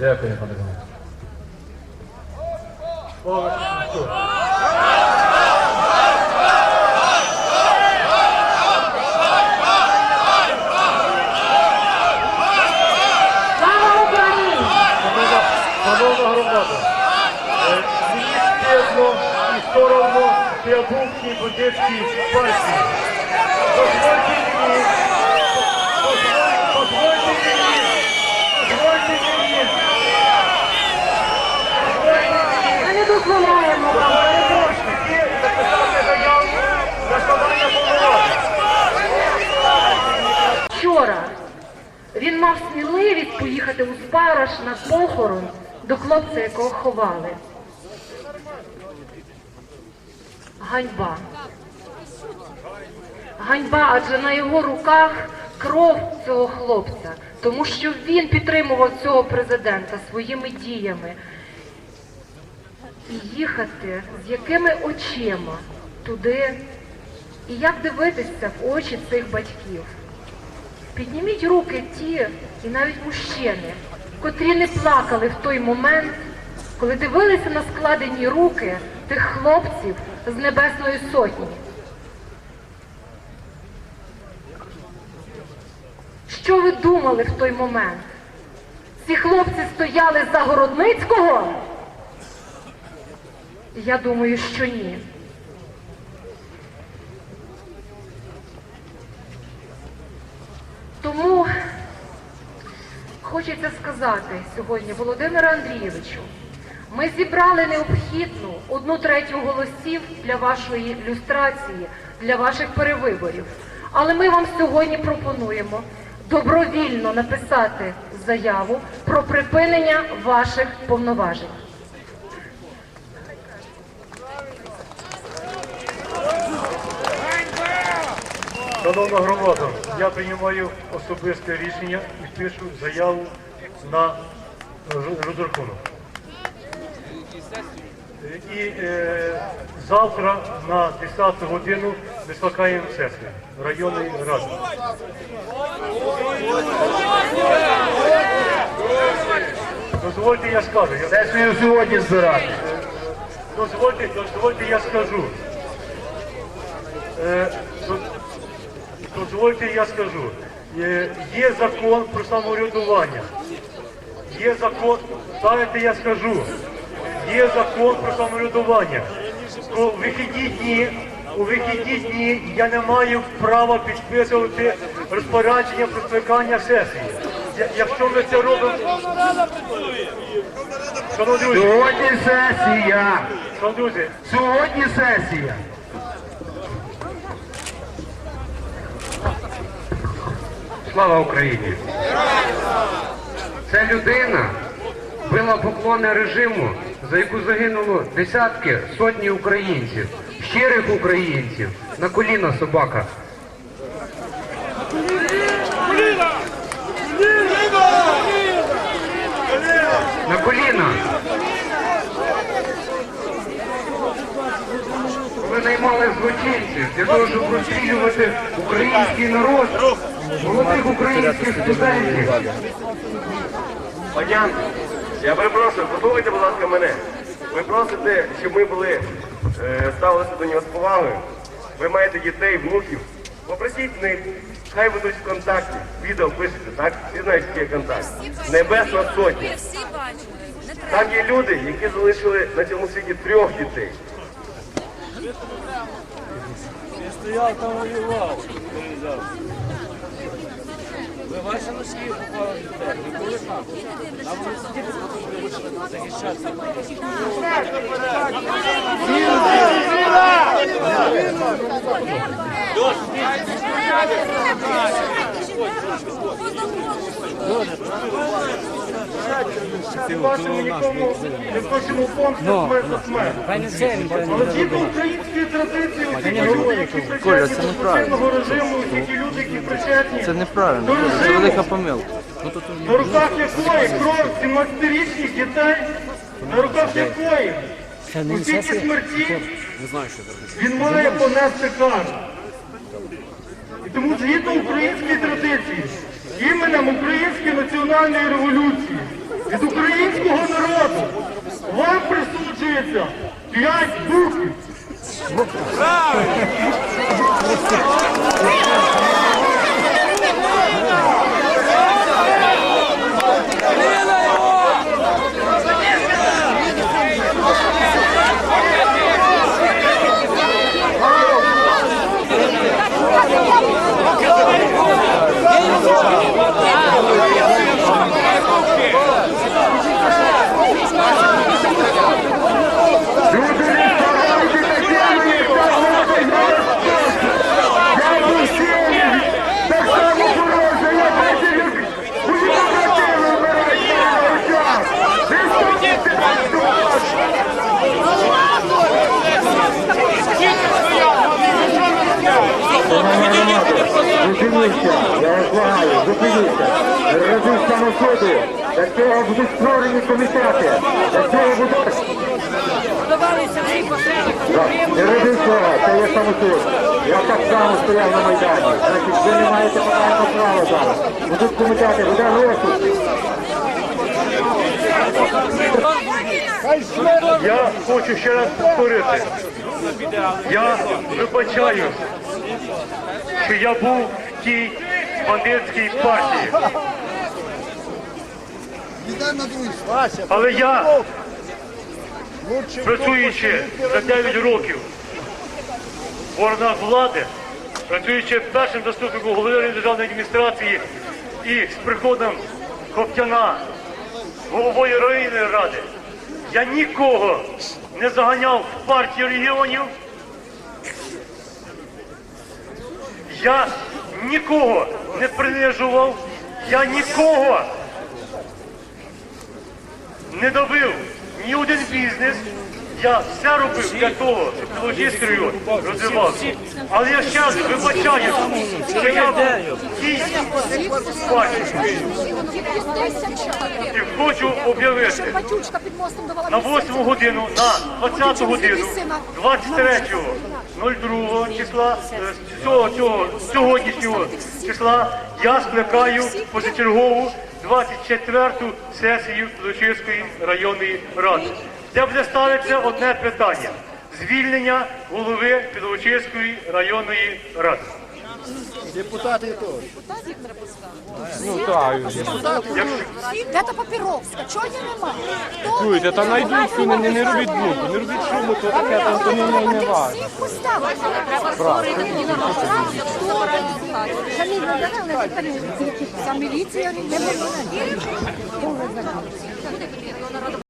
Дякую, пане Іване. Слава Ісусу! Слава Україні! Шановна, шановна громада, е, мені стидно і соромно, що я був в цій бандитській партії. Дозвольте мені, дозвольте, дозвольте мені, дозвольте мені, дозвольте мені Ми не дозволяємо вам повноважень. Вчора він мав сміливість поїхати у Спараш на похорон до хлопця, якого ховали. Ганьба. Ганьба, адже на його руках кров цього хлопця, тому що він підтримував цього президента своїми діями. І їхати з якими очима туди, і як дивитися в очі цих батьків. Підніміть руки ті, і навіть мужчини, котрі не плакали в той момент, коли дивилися на складені руки тих хлопців з Небесної Сотні. Що ви думали в той момент? Ці хлопці стояли за Городницького? Я думаю, що ні. Тому хочеться сказати сьогодні Володимиру Андрійовичу, ми зібрали необхідну одну третю голосів для вашої люстрації, для ваших перевиборів. Але ми вам сьогодні пропонуємо добровільно написати заяву про припинення ваших повноважень. Шановна громада, я приймаю особисте рішення і пишу заяву на роз- розрахунок. І е, завтра на 10 годину ми скликаємо сесію районної ради. Дозвольте, я скажу. Я... Сесію сьогодні збирати. Дозвольте, дозвольте, я скажу. Е, дозвольте, я скажу. Е, є закон про самоврядування. Є закон, знаєте, я скажу. Є закон про самоврядування. У вихідні дні, у вихідні дні я не маю права підписувати розпорядження про скликання сесії. Я- Якщо ми це робимо, шановні друзі, Сьогодні сесія. шановні друзі, Сьогодні сесія. Слава Україні! Ця людина била поклони режиму, за яку загинуло десятки, сотні українців, щирих українців. На коліна собака. На коліна. Ви наймали злочинців для того, щоб розстрілювати український народ, молодих українських студентів. Панян, я перепрошую, послухайте, будь ласка, мене. Ви просите, щоб ми були, е, ставилися до нього з повагою. Ви маєте дітей, внуків. Попросіть них, хай будуть в контакті. Відео пишете, так? Всі знають, який є контакт. Небесна сотня. Там є люди, які залишили на цьому світі трьох дітей. стояв там воював. Ви бачили, скільки попало дітей? Ви були там? А вони? Бачимо нікому не хочемо. Але згідно української традиції, усі люди, які причетні до злочинного режиму, усі люди, які причетні Це неправильно, це велика помилка. Ну на руках якої кров 17-річних дітей, на руках якої усі ці смерті, він має понести кару. І тому згідно української традиції, іменем Української національної революції, від українського народу вам присуджується п'ять букв. Люди не ставайте такими, як та влада і Я був сильний, так само хороший, я бачив, як мої побратими вмирають на очах. Не ставайте так, Зупиніться, я вас благаю, зупиніться. Ради самосуду. Для цього будуть створені комітети. Для цього будуть... Не роби цього, це є самосуд. Я так само стояв на Майдані. Значить, ви не маєте подального права зараз. Будуть комітети, буде розсуд. Я хочу ще раз повторити. Я вибачаю, що я був тій бандитській партії. Але я, працюючи за 9 років в органах влади, працюючи першим заступником голови державної адміністрації і з приходом Коптяна, головою районної ради, я нікого не заганяв в партію регіонів. Я нікого не принижував, я нікого не добив ні один бізнес. Я все робив для того, щоб логістрою розвивався. Але я ще раз вибачаю, що я партії. І хочу об'явити, на 8 годину, на 20 годину, 23.02 числа, цього, цього, сьогоднішнього числа я скликаю позачергову 24-ту сесію Лучиської районної ради. Де буде ставитися одне питання звільнення голови Підволочиської районної ради. Де та Папіровська? Чого її нема? Чуєте, та найдуть, не, не, не робіть звуку, не робіть шуму, то таке, там то не, не, не. Всіх поставили. Треба створити Самі вибирали, тепер ця міліція не